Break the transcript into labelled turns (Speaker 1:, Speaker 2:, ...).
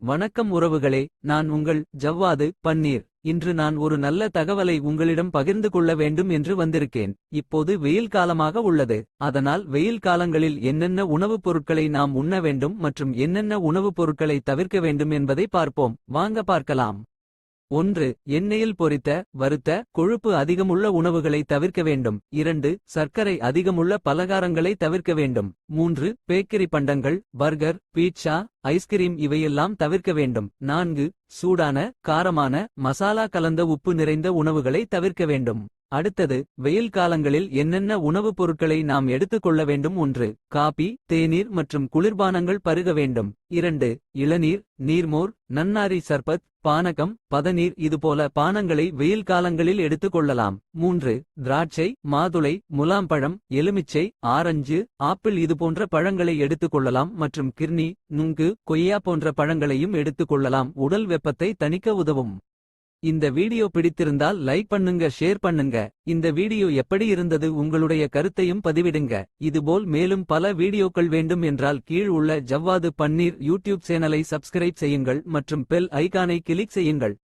Speaker 1: வணக்கம் உறவுகளே நான் உங்கள் ஜவ்வாது பன்னீர். இன்று நான் ஒரு நல்ல தகவலை உங்களிடம் பகிர்ந்து கொள்ள வேண்டும் என்று வந்திருக்கேன். இப்போது வெயில் காலமாக உள்ளது. அதனால் வெயில் காலங்களில் என்னென்ன உணவுப் பொருட்களை நாம் உண்ண வேண்டும் மற்றும் என்னென்ன உணவுப் பொருட்களை தவிர்க்க வேண்டும் என்பதை பார்ப்போம். வாங்க பார்க்கலாம். ஒன்று எண்ணெயில் பொரித்த வறுத்த கொழுப்பு அதிகமுள்ள உணவுகளை தவிர்க்க வேண்டும். இரண்டு சர்க்கரை அதிகமுள்ள பலகாரங்களை தவிர்க்க வேண்டும். மூன்று பேக்கரி பண்டங்கள் பர்கர் பீட்சா ஐஸ்கிரீம் இவையெல்லாம் தவிர்க்க வேண்டும். நான்கு சூடான காரமான மசாலா கலந்த உப்பு நிறைந்த உணவுகளை தவிர்க்க வேண்டும். அடுத்தது வெயில் காலங்களில் என்னென்ன உணவுப் பொருட்களை நாம் எடுத்துக்கொள்ள வேண்டும்? ஒன்று காபி தேநீர் மற்றும் குளிர்பானங்கள் பருக வேண்டும். இரண்டு இளநீர் நீர்மோர் நன்னாரி சர்பத் பானகம் பதநீர் இதுபோல பானங்களை வெயில் காலங்களில் எடுத்துக்கொள்ளலாம் மூன்று திராட்சை மாதுளை முலாம்பழம் எலுமிச்சை ஆரஞ்சு ஆப்பிள் இதுபோன்ற பழங்களை எடுத்துக்கொள்ளலாம் மற்றும் கிர்னி நுங்கு கொய்யா போன்ற பழங்களையும் எடுத்துக்கொள்ளலாம் உடல் வெப்பத்தை தணிக்க உதவும். இந்த வீடியோ பிடித்திருந்தால் லைக் பண்ணுங்க ஷேர் பண்ணுங்க. இந்த வீடியோ எப்படி இருந்தது உங்களுடைய கருத்தையும் பதிவிடுங்க. இதுபோல் மேலும் பல வீடியோக்கள் வேண்டும் என்றால் கீழ் உள்ள ஜவ்வாது பன்னீர் யூடியூப் சேனலை சப்ஸ்கிரைப் செய்யுங்கள் மற்றும் பெல் ஐகானை கிளிக் செய்யுங்கள்.